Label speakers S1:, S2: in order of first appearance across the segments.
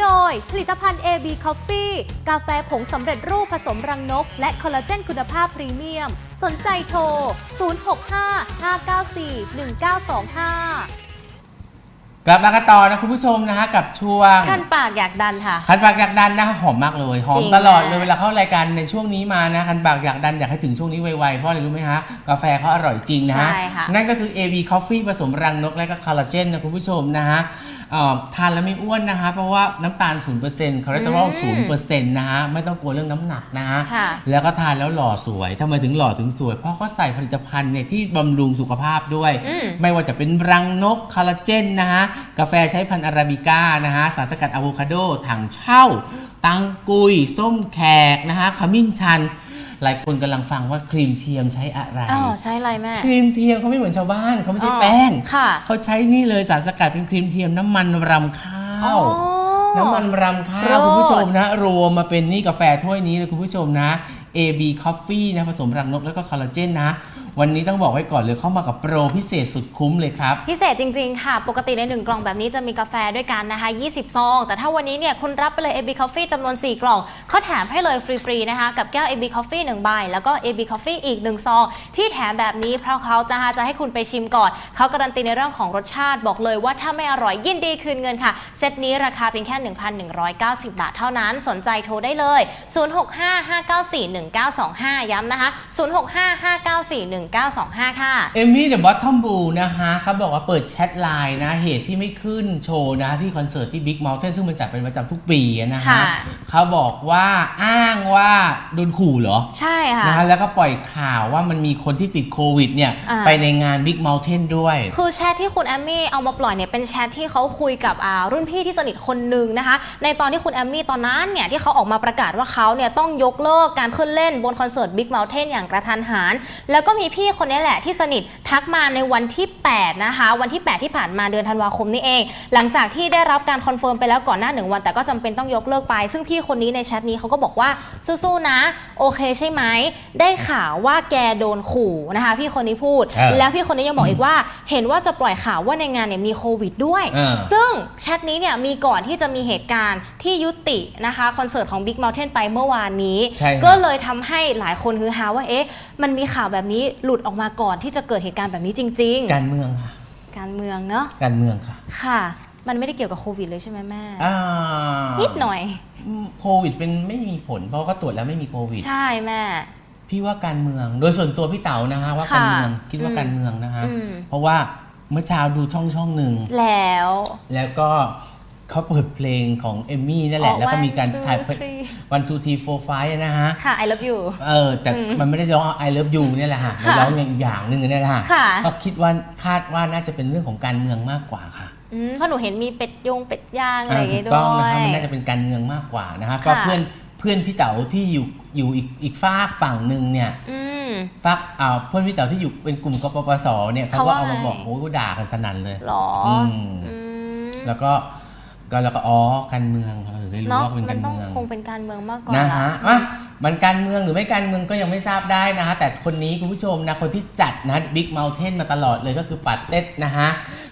S1: โดย ผลิตภัณฑ์ AB Coffee กาแฟผงสำเร็จรูปผสมรังนก และคอลลาเจนคุณภาพพรีเมียม สนใจโทร 065-594-1925
S2: กลับมากันต่อนะคุณผู้ชมนะฮะกับช่วง
S1: คันปากอยากดันค่ะ
S2: คันปากอยากดันนะหอมมากเลยหอ
S1: จ
S2: ม
S1: ริง
S2: ตลอดเลย
S1: นะ
S2: เวลาเข้ารายการในช่วงนี้มานะคันปากอยากดันอยากให้ถึงช่วงนี้ไวๆเพราะอะไรรู้ไหมฮะกาแฟเขาอร่อยจริงนะฮะ
S1: ใช่ค่ะ
S2: นั่นก็คือ AB Coffee ผสมรังนกและก็คอลลาเจนนะคุณผู้ชมนะฮะเอ่อ ทานแล้วไม่อ้วนนะคะ เพราะว่าน้ำตาล 0%คอเลสเตอรอล0%นะฮะไม่ต้องกลัวเรื่องน้ำหนักนะฮะ
S1: ค่ะ
S2: แล้วก็ทานแล้วหล่อสวยทำไมถึงหล่อถึงสวย เพราะเขาใส่ผลิตภัณฑ์เนี่ยที่บำรุงสุขภาพด้วย
S1: อืม
S2: ไม่ว่าจะเป็นรังนกคอลลาเจนนะฮะ กาแฟใช้พันธุ์อาราบิก้านะฮะ สารสกัดอะโวคาโด ถังเช่า ตังกุย ส้มแขกนะฮะ ขมิ้นชัน หลายคนกำลังฟังว่าครีมเทียมใช้อะไร
S1: อ๋อใช่อะไรแม่
S2: ครีมเทียมเขาไม่เหมือนชาวบ้านเขาไม่ใช่
S1: อ๋อ
S2: แป้ง
S1: ค่ะ
S2: เขาใช้นี่เลยสารสกัดเป็นครีมเทียมน้ำมันรำข้าว
S1: อ๋อ
S2: น้ำมันรำข้า
S1: โร
S2: ว
S1: ส
S2: คุณผู้ชมนะ รวมมาเป็นนี่กาแฟถ้วยนี้เลยคุณผู้ชมนะ AB Coffee นะผสมรังนกแล้วก็คอลลาเจนนะ วันนี้ต้องบอกไว้ก่อนเลยเข้ามากับโปรพิเศษสุดคุ้มเลยครับ
S1: พิเศษจริง ๆ ค่ะ ปกติใน 1 กล่องแบบนี้จะมีกาแฟด้วยกันนะคะ 20 ซอง แต่ถ้าวันนี้เนี่ยคุณรับไปเลย AB Coffee จำนวน 4 กล่องเขาแถมให้เลยฟรี ๆ นะคะ กับแก้ว AB Coffee 1 ใบ แล้วก็ AB Coffee อีก 1 ซอง ที่แถมแบบนี้เพราะเขาจะจะให้คุณไปชิมก่อน เขาการันตีในเรื่องของรสชาติบอกเลยว่าถ้าไม่อร่อยยินดีคืนเงินค่ะ เซตนี้ราคาเพียงแค่ 1,190 บาทเท่านั้น สนใจโทรได้เลย 0655941925 ย้ำนะคะ 0655941 0655941925 ค่ะ
S2: เอมี่เดอะบอททอมบูนะฮะเขาบอกว่าเปิดแชทไลน์นะ เหตุที่ไม่ขึ้นโชว์นะที่คอนเสิร์ตที่ Big Mountain ซึ่งมันจัดเป็นประจำทุกปีอะนะฮะ
S1: ค่ะ
S2: เขาบอกว่าอ้างว่าโดนขู่เหรอ
S1: ใช่ค่ะ
S2: นะฮะแล้วก็ปล่อยข่าวว่ามันมีคนที่ติดโควิดเนี่ย
S1: อ่า
S2: ไปในงาน Big Mountain ด้วย
S1: คือแชทที่คุณแอมมี่เอามาปล่อยเนี่ยเป็นแชทที่เขาคุยกับอ่ารุ่นพี่ที่สนิทคนหนึ่งนะคะ ในตอนที่คุณแอมมี่ตอนนั้นเนี่ยที่เขาออกมาประกาศว่าเขาเนี่ยต้องยกเลิกการขึ้นเล่นบนคอนเสิร์ต Big Mountain อย่างกระทันหันแล้วก็มีพี่คนนี้แหละที่สนิททักมาในวันที่ 8 นะคะ วันที่ 8 ที่ผ่านมาเดือนธันวาคมนี่เอง หลังจากที่ได้รับการคอนเฟิร์มไปแล้วก่อนหน้าหนึ่งวันแต่ก็จำเป็นต้องยกเลิกไป ซึ่งพี่คนนี้ในแชทนี้เขาก็บอกว่าสู้ๆนะ โอเคใช่ไหมได้ข่าวว่าแกโดนขู่นะคะ พี่คนนี้พูด
S2: เออ
S1: แล้วพี่คนนี้ยังบอกอีกว่า เห็นว่าจะปล่อยข่าวว่าในงานเนี่ยมีโควิดด้วย
S2: เออ
S1: ซึ่งแชทนี้เนี่ยมีก่อนที่จะมีเหตุการณ์ที่ยุตินะคะคอนเสิร์ตของ Big Mountain ไปเมื่อวานนี้
S2: ใช่ครับ
S1: ก็เลยทำให้หลายคนฮือฮาว่าเอ๊ะมันมีข่าวแบบนี้หลุดออกมาก่อนที่จะเกิดเหตุการณ์แบบนี้จริง
S2: การเมืองค่ะ
S1: ๆการเมืองเนาะ
S2: การเมืองค่ะ
S1: ค่ะ มันไม่ได้เกี่ยวกับโควิดเลยใช่ไหมแม่
S2: อ่า
S1: นิดหน่อย
S2: โควิดเป็นไม่มีผล เพราะเขาตรวจแล้วไม่มีโควิด
S1: ใช่แม่
S2: พี่ว่าการเมือง โดยส่วนตัวพี่เต๋านะฮะว่า
S1: ค่ะ
S2: การเมืองคิดว่า
S1: อืม
S2: การเมืองนะฮะ
S1: อืม
S2: เพราะว่าเมื่อเช้าดูช่องช่องหนึ่ง
S1: แล้ว
S2: แล้วก็เขาเปิดเพลงของเอมมี่นั่นแหละ
S1: อ๋อ
S2: แล้วก็มีการ
S1: one, two,
S2: ถ่าย
S1: three
S2: วันทูทีโฟร์ไฟนะฮะ
S1: ค่ะ I love you
S2: เออ แต่มันไม่ได้ร้อง I love you เนี่ยแหละฮะมันร้องอย่างอีกอย่างหนึ่งเนี่ยแหละฮะ
S1: ค่ะ
S2: ก็คิดว่าคาดว่าน่าจะเป็นเรื่องของการเมืองมากกว่าค่ะ
S1: อืมเพราะหนูเห็นมีเป็ดยงเป็ดย่างอะไรอย่าง
S2: ถู
S1: งี้
S2: ก
S1: ด้
S2: ต้อง
S1: ว
S2: นะ
S1: ย
S2: คะมันน่าจะเป็นการเมืองมากกว่านะฮะ
S1: ค่ะ
S2: ก็เพื่อนเพื่อนพี่เต๋าที่อยู่อยู่อีกอีกฝากฝั่งหนึ่งเนี่ย
S1: อืม
S2: ฟักอ่าเพื่อนพี่เต๋าที่อยู่เป็นกลุ่มกปปสเนี่ยเขา
S1: เขา
S2: ก็
S1: ว่า
S2: เอามา
S1: ไง
S2: บอกโอ้ยก็ด่ากันสนั่นเลย
S1: หรอ
S2: อืม
S1: อืม
S2: แล้วก็ ก็แล้วก็อ๋อการเมืองเราถึงได้รู้
S1: เนาะ
S2: ว่าเป็น
S1: มั
S2: กานร
S1: ต้อง
S2: เมือง
S1: คงเป็นการเมืองมากกว่า
S2: นะ
S1: ล่
S2: ฮะอะมันการเมืองหรือไม่การเมืองก็ยังไม่ทราบได้นะฮะแต่คนนี้คุณผู้ชมนะคนที่จัดนะบิ๊กเม t เทนมาตลอดเลยก็คือปัดเต็ดนะฮะ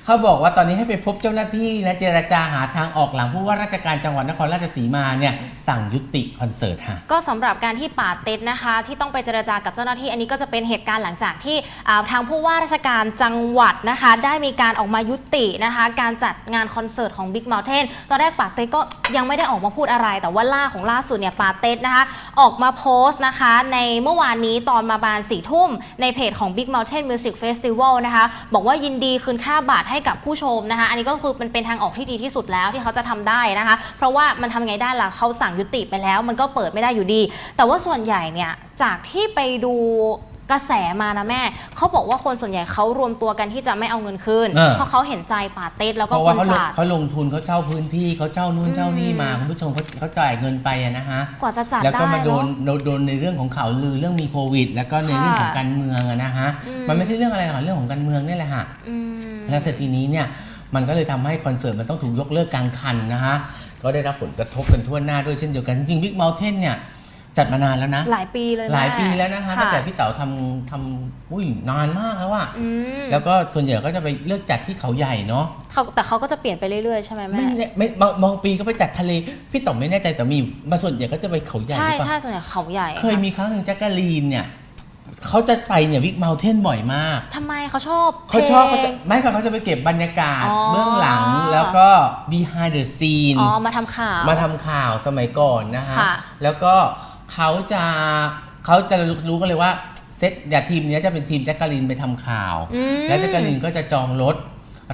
S2: เขาบอกว่าตอนนี้ให้ไปพบเจ้าหน้าที่นะเจรจาหาทางออกหลังผู้ว่าราชการจังหวัดนครราชสีมาเนี่ยสั่งยุติคอนเสิร์ตฮะ
S1: ก็สำหรับการที่ป่าเต็ดนะคะ ที่ต้องไปเจรจากับเจ้าหน้าที่อันนี้ก็จะเป็นเหตุการณ์หลังจากที่อ่าทางผู้ว่าราชการจังหวัดนะคะ ได้มีการออกมายุตินะคะ การจัดงานคอนเสิร์ตของ Big Mountain ตอนแรกป่าเต็ดก็ยังไม่ได้ออกมาพูดอะไร แต่ว่าล่าของล่าสุดเนี่ยป่าเต็ดนะคะ ออกมาโพสต์นะคะ ในเมื่อวานนี้ตอนมาบานสี่ทุ่มในเพจของ Big Mountain Music Festival นะคะ บอกว่ายินดีคืนค่าบัตรให้กับผู้ชมนะคะ อันนี้ก็คือมันเป็นทางออกที่ดีที่สุดแล้วที่เขาจะทำได้นะคะ เพราะว่ามันทำไงได้ล่ะเขาสั่งยุติไปแล้ว มันก็เปิดไม่ได้อยู่ดี แต่ว่าส่วนใหญ่เนี่ยจากที่ไปดู กระแสมานะแม่เขาบอกว่าคนส่วนใหญ่เขารวมตัวกันที่จะไม่เอาเงินคืน
S2: เออ
S1: เพราะเขาเห็นใจป่าเต็ดแล้ว
S2: เพ
S1: ก็
S2: ราะ
S1: ค
S2: ว่านเขาลง
S1: จัด
S2: เขาลงทุนเขาเช่าพื้นที่เขาเช่านู่นเช่านี่มาคุณผู้ชมเขาเขาจ่ายเงินไปอะนะฮะ
S1: กว่าจะจัด
S2: แล้วก็
S1: ได้
S2: มาโดน
S1: เนอะ
S2: โดนโดนในเรื่องของข่าวลือเรื่องมีโควิด แล้วก็ในเรื่องของ
S1: ค่ะ
S2: การเมืองอะนะฮะ
S1: อืม
S2: มันไม่ใช่เรื่องอะไรหรอกเรื่องของการเมืองนี่แหละฮะ
S1: อืม
S2: แล้วเสร็จทีนี้เนี่ยมันก็เลยทำให้คอนเสิร์ตมันต้องถูกยกเลิกกลางคันนะฮะ ก็ได้รับผลกระทบกันทั่วหน้าด้วยเช่นเดียวกัน จริงๆ Big Mountain เนี่ย จัดมานานแล้วนะ
S1: หลายปีเลย
S2: หลาย
S1: ม่
S2: ปีแล้วนะคะ
S1: ค่ะ
S2: ตั้งแต่พี่เต๋าทำทำอุ้ยนานมากแล้วอะ
S1: อืม
S2: แล้วก็ส่วนใหญ่ก็จะไปเลือกจัดที่เขาใหญ่เนาะ
S1: เขาแต่เขาก็จะเปลี่ยนไปเรื่อยๆ ใช่ไหม
S2: ไม่
S1: แม่
S2: แน่ไม่บางบางปีก็ไปจัดทะเล พี่ต๋อมไม่แน่ใจแต่มีมาส่วนใหญ่ก็จะไปเขาใหญ่
S1: ใช่
S2: หรือเปล่า
S1: ใช่ส่วนใหญ่เขาใหญ่
S2: เคยมีครั้งหนึ่งแจ็คกะลีนเนี่ยเขาจะไปเนี่ยวิกเมลเทนบ่อยมาก
S1: ทำไมเขาชอบ
S2: เขาชอบ
S1: พล
S2: เขา
S1: ง
S2: จะไม่ค่ะเขาจะไปเก็บบรรยากาศ
S1: อ๋อ
S2: เบื้องหลังแล้วก็ behind the scene
S1: อ๋อมาทำข่าว
S2: มาทำข่าวสมัยก่อนนะฮะ
S1: ค่ะ
S2: แล้วก็ เขาจะเขาจะรู้กันเลยว่าเซตอย่าทีมเนี้ยจะเป็นทีมแจ็คกะลีนไปทำข่าว
S1: อืม
S2: แล้วแจ็คกะลีนก็จะจองรถ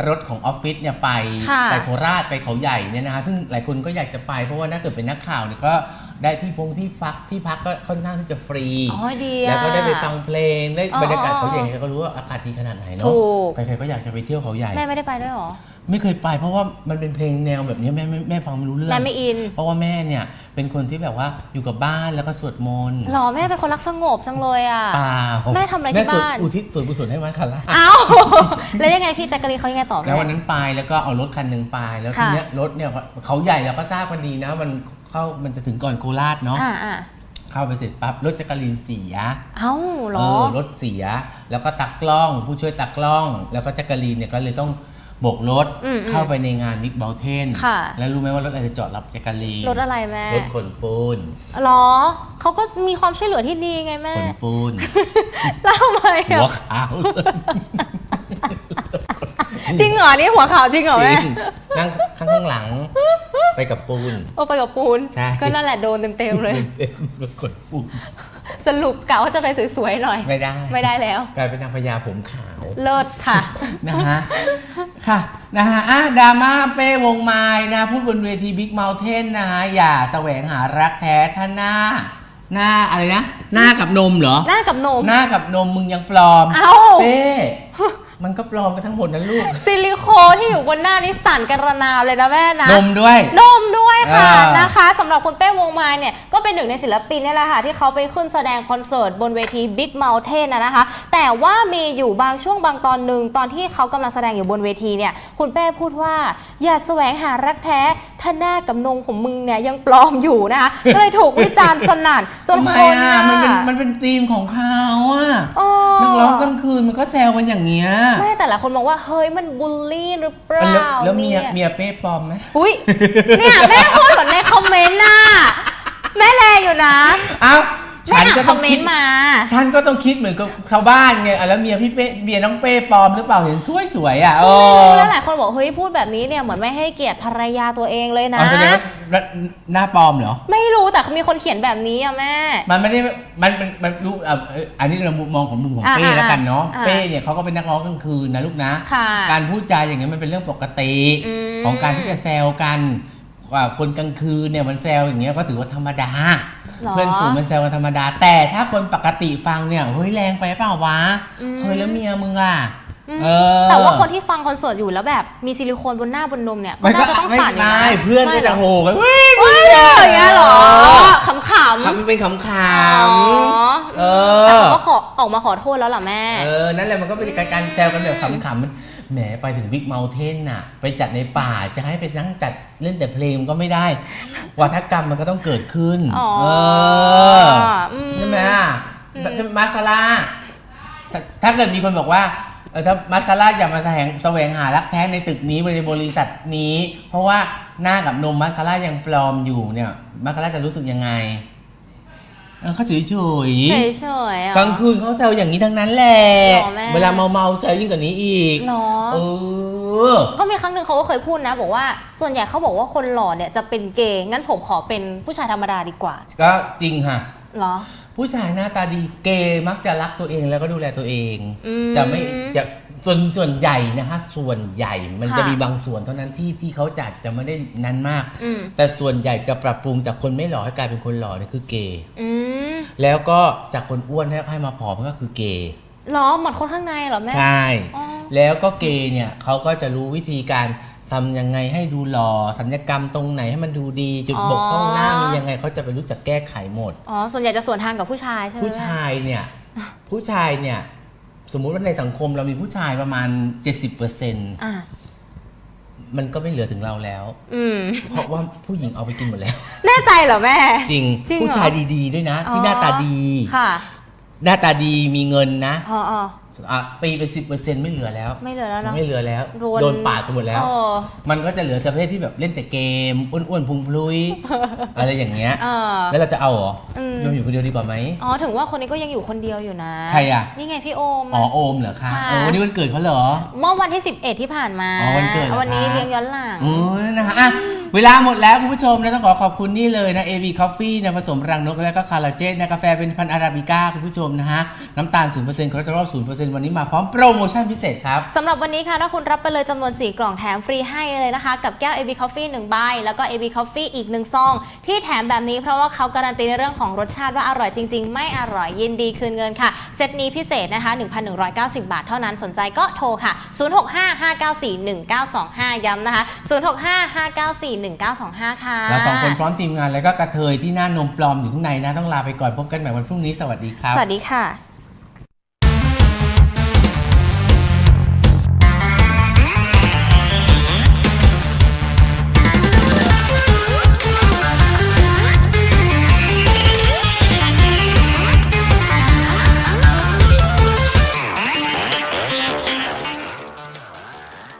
S2: รถของออฟฟิศเนี่ยไป
S1: ค่ะ
S2: ไปโคราชไปเขาใหญ่เนี่ยนะคะซึ่งหลายคนก็อยากจะไปเพราะว่าถ้าเกิดเป็นนักข่าวเนี่ยก็ได้ที่พงที่พักที่พักก็ค่อนข้างที่จะฟรี
S1: อ๋อดีอะ
S2: แล้วก็ได้ไปฟังเพลงได้
S1: อ๋อบ
S2: รรยากาศ
S1: อ๋อ
S2: เขาใหญ่ก็รู้ว่าอากาศดีขนาดไหนเนาะ
S1: ถูก
S2: ใครๆก็อยากจะไปเที่ยวเขาใหญ่
S1: แม่ไม่ได้ไปด้วยเหรอ
S2: ไม่เคยไปเพราะว่ามันเป็นเพลงแนวแบบนี้แม่แม่แม่ฟังไม่รู้เรื่อง
S1: แม่ไม่อิน
S2: เพราะว่าแม่เนี่ยเป็นคนที่แบบว่าอยู่กับบ้านแล้วก็สวดมนต์
S1: หรอแม่เป็นคนรักสงบจังเลยอะ
S2: เปล่า
S1: แม่ทำอะไรที่
S2: แม่สวด
S1: บ้าน
S2: อุทิศส่วนกุศลให้วัดคารา
S1: เอ้าแล้วยังไงพี่แจ็คกะลีนเขายังไงต่อแม่
S2: แล้ววันนั้นไปแล้วก็เอารถคันหนึ่งไปแล้วที
S1: ค่ะ
S2: เนี้ยรถเนี่ยเขาใหญ่เราก็ทราบกันดีนะ มันเข้ามันจะถึงก่อนโคราชเนาะ
S1: อ่าอ่า
S2: เข้าไปเสร็จปั๊บรถจักรีนเสีย
S1: เอ้าเหร
S2: เอ
S1: อ
S2: อรถเสีย แล้วก็ตักกล้อง ผู้ช่วยตักกล้อง แล้วก็จักรีนเนี่ยก็เลยต้องโบกรถ
S1: อืมอืม
S2: เข้าไปในงานบิ๊กเบลเทน
S1: ค่ะ
S2: แล้วรู้ไหมว่ารถอะไรจะจอดรับจักรีน
S1: รถอะไรแม่
S2: รถขนปูน
S1: หรอเขาก็มีความช่วยเหลือที่ดีไงแม่
S2: ขนปูน
S1: แล้วทำไม
S2: หั
S1: อะ
S2: วขาว
S1: จริงเหรอนี่หัวขาวจริงเหรอ
S2: จ
S1: แม่
S2: ริงนั่งข้างข้างหลัง ไปกับปูน
S1: โอ้ไปกับปูน
S2: ใช่
S1: ก็นั่นแหละโดนเต็มๆเลย
S2: เต็มๆรถขนปูน
S1: สรุปกะว่าจะไปสวยๆหน่อย
S2: ไม่ได้
S1: ไม่ได้แล้ว
S2: กลายเป็นนางพญาผมขาว
S1: เลิศค่ะ
S2: นะฮะ ค่ะนะฮะอะดราม่าเป้วงไม้นะ พูดบนเวทีบิ๊กเมลเทนนะฮะอย่าแสวงหารักแท้ท่านหน้า หน้าอะไรนะ หน้ากับนมเหรอ
S1: หน้ากับนม
S2: หน้ากับนมมึงยังปลอม
S1: เอ้า
S2: เป้ มันก็ปลอมกันทั้งหมดนะลูก
S1: ซิลิโคนที่อยู่บนหน้านี่สั่นกันระนาวเลยนะแม่นะ
S2: นมด้วย
S1: นมด้วยค่ะ
S2: อ่าน
S1: นะคะสำหรับคุณเป้วงไม้เนี่ย ก็เป็นหนึ่งในศิลปินนี่แหละค่ะ ที่เขาไปขึ้นแสดงคอนเสิร์ตบนเวที Big Mountain นะนะคะ แต่ว่ามีอยู่บางช่วงบางตอนหนึ่งตอนที่เขากำลังแสดงอยู่บนเวทีเนี่ย คุณเป้พูดว่าอย่าแสวงหารักแท้ถ้าหน้ากับนมของมึงเนี่ยยังปลอมอยู่นะคะ ก็เลยถูกวิจารณ์สนั่นจน
S2: ทำไม
S1: คน
S2: อะ
S1: อะ
S2: มันเป็นมันเป็นธีมของเขาอะ
S1: อ๋อ
S2: นัก ร้องกลางคืนมันก็แซวกันอย่างเงี้ย
S1: ไม่แต่ละคนมองว่าเฮ้ยมันบูลลี่หรือเปล่า
S2: แล้วแล้วเมีย
S1: นี่
S2: เมียเป้ปลอมไหม
S1: อุ้ยเนี่ยแม่พูดเหมือนในคอมเมนต์น่ะแม่แรงอยู่นะ
S2: เอ้า
S1: แม่
S2: ฉัน
S1: อ่าน
S2: ก็
S1: ค
S2: ต้
S1: อ
S2: อ
S1: ม
S2: ง
S1: เม
S2: คิ
S1: น
S2: ด
S1: ต์มา
S2: ฉันก็ต้องคิดเหมือนกับชาวบ้านไงอะแล้วเมียพี่เป้เมียน้องเป้ปลอมหรือเปล่าเห็นสวยสวยๆอะเอ
S1: ไม่
S2: อ
S1: รู้แล้วหลายคนบอกเฮ้ยพูดแบบนี้เนี่ยเหมือนไม่ให้เกียรติภรรยาตัวเองเลยนะ
S2: เอาแสดงว่าหน้าปลอมเหรอ
S1: ไม่รู้แต่มีคนเขียนแบบนี้อะแม่
S2: มันไม่ได้ มันมันมันรู้อะเอ่ออันนี้เรามุมมองของมุมของ
S1: อ่า
S2: เป้แล้วกันเนาะ
S1: อ่า
S2: เป้เนี่ยเขาก็เป็นนักร้องกลางคืนนะลูกนะ
S1: ค่ะ
S2: การพูดจาอย่างเงี้ยมันเป็นเรื่องปกติ
S1: อืม
S2: ของการที่จะแซวกัน ว่าคนกลางคืนเนี่ยมันแซวอย่างเงี้ยก็ถือว่าธรรมดา
S1: หรอ
S2: เพื่อนฝูงมันแซวกันธรรมดา แต่ถ้าคนปกติฟังเนี่ยเฮ้ยแรงไปเปล่าวะ
S1: อืม
S2: เฮ้ยแล้วเมียมึงอะ เออ
S1: แต่ว่าคนที่ฟังคอนเสิร์ตอยู่แล้วแบบมีซิลิโคนบนหน้าบนนมเนี่ยก็
S2: มันก็
S1: น่าจะต้อง
S2: ไม่
S1: สั่นอยู่
S2: ใช่
S1: นะ
S2: เพื่อนก็จะโหกันเฮ้ย
S1: เฮ้ยอย่างเงี้ยเหรอขำๆ
S2: ขำมันเป็นขำ
S1: อ๋อ
S2: ๆเอ
S1: แต่
S2: อ
S1: เขาก็ขอออกมาขอโทษแล้วล่ะแม่
S2: เออนั่นแหละมันก็เป็นการแซวกันแบบขำๆมันแหมไปถึงบิ๊กเมลเทนน่ะ ไปจัดในป่าจะให้ไปนั่งจัดเล่นแต่เพลงมันก็ไม่ได้ วัฒกรรมมันก็ต้องเกิดขึ้น
S1: อ๋อ
S2: เออ
S1: อืม
S2: ใช่ไหมอะใช่ไหมมาซาร่าถ้าถ้าเกิดมีคนบอกว่า เออถ้ามาซาร่าอย่ามาแสวงแสวงหารักแท้ในตึกนี้ในบริษัทนี้ เพราะว่าหน้ากับนมมาซาร่ายังปลอมอยู่เนี่ยมาซาร่าจะรู้สึกยังไงเออเขาเฉยเฉยๆ
S1: เฉยๆอะ
S2: กลางคืนเขาแซวอย่างนี้ทั้งนั้นแหละ
S1: หรอแม่
S2: เวลาเมาเมาๆแซวยิ่งกว่านี้อีก
S1: เนาะ
S2: เออ
S1: ก็มีครั้งหนึ่งเขาก็เคยพูดนะ บอกว่าส่วนใหญ่เขาบอกว่าคนหล่อเนี่ยจะเป็นเกย์งั้นผมขอเป็นผู้ชายธรรมดาดีกว่า
S2: ก็จริงค่ะ
S1: เหรอ
S2: ผู้ชายหน้าตาดีเกย์มักจะรักตัวเองแล้วก็ดูแลตัวเอง
S1: อืม
S2: จะไม่จะส่วนส่วนใหญ่นะคะส่วนใหญ่มัน
S1: ค่ะ
S2: จะมีบางส่วนเท่านั้นที่ที่เขาจัดจะไม่ได้นั้นมาก
S1: อืม
S2: แต่ส่วนใหญ่จะปรับปรุงจากคนไม่หล่อให้กลายเป็นคนหล่อนี่คือเกย์
S1: อืม
S2: แล้วก็จากคนอ้วนให้ให้มาผอมก็คือเกย์
S1: เหรอเหมือนคนข้างในเหรอแม่
S2: ใช่
S1: อ๋อ
S2: แล้วก็เกย์เนี่ยเขาก็จะรู้วิธีการ ทำยังไงให้ดูหล่อสัญญกรรมตรงไหนให้มันดูดี จุด
S1: อ๋อ
S2: บกพร่องหน้ามียังไงเขาจะไปรู้จักแก้ไขหมด
S1: อ๋อ ส่วนใหญ่จะสวนทางกับผู้ชายใช่ไหม
S2: ผู้ชายเนี่ย ผู้ชายเนี่ย สมมุติว่าในสังคมเรามีผู้ชายประมาณ 70%
S1: อะ
S2: มันก็ไม่เหลือถึงเราแล้ว
S1: อืม
S2: เพราะว่าผู้หญิงเอาไปกินหมดแล้ว
S1: แน่ใจเหรอแม่
S2: จริง
S1: จริงเหรอ
S2: ผู้ชายดีๆด้วยนะ ที่
S1: อ๋อ
S2: หน้าตาดี
S1: ค่ะ
S2: หน้าตาดีมีเงินนะ
S1: อ๋อ อ๋อ
S2: อะตีไปสิบเปอร์เซ็นต์ไม่เหลือแล้ว
S1: ไม่เหลือแล้วเนาะ
S2: ไม่เหลือแล้ว
S1: โดน
S2: โดนปาดไปหมดแล้ว
S1: โอ้
S2: มันก็จะเหลือแต่ประเภทที่แบบเล่นแต่เกม อ้วนๆพุงพลุย อะไรอย่างเงี้ย
S1: เออ
S2: แล้วเราจะเอาเหรอ
S1: อืม
S2: ยอมอยู่คนเดียวดีกว่าไหม
S1: อ๋อถึงว่าคนนี้ก็ยังอยู่คนเดียวอยู่นะ
S2: ใครอะ
S1: นี่ไงพี่โอม
S2: อ๋อโอมเหรอคะ
S1: ค่ะ
S2: โอ้วันนี้วันเกิดเขาเหรอ
S1: เมื่อวันที่ 11 ที่ผ่านมา
S2: อ๋อวันเกิดเหรอ
S1: วันนี้
S2: คะ
S1: เลี้ยงย้อนหลัง
S2: โอ้ยนะคะอะ เวลาหมดแล้วคุณผู้ชมนะต้องขอขอบคุณนี่เลยนะ AB Coffee นะผสมรังนกและก็คาราเจนนะกาแฟเป็นพันอาราบิก้าคุณผู้ชมนะฮะ น้ำตาล 0%คอเลสเตอรอล 0%วันนี้มาพร้อมโปรโมชั่นพิเศษครับ
S1: สำหรับวันนี้ค่ะ ถ้าคุณรับไปเลยจำนวน 4 กล่องแถมฟรีให้เลยนะคะ กับแก้ว AB Coffee 1ใบแล้วก็ AB Coffee อีก 1 ซอง ที่แถมแบบนี้เพราะว่าเขาการันตีในเรื่องของรสชาติว่าอร่อยจริง ๆ ไม่อร่อยยินดีคืนเงินค่ะเซตนี้พิเศษนะคะ 1,190 บาทเท่านั้นสนใจก็โทรค่ะ 0655941925 ย้ำนะคะ0655941925 ค่ะ
S2: เราสองคนพร้อมทีมงานแล้วก็กระเทยที่หน้านมปลอมอยู่ข้างในนะต้องลาไปก่อนพบกันใหม่วันพรุ่งนี้สวัสดีครับ
S1: สวัสดีค่ะ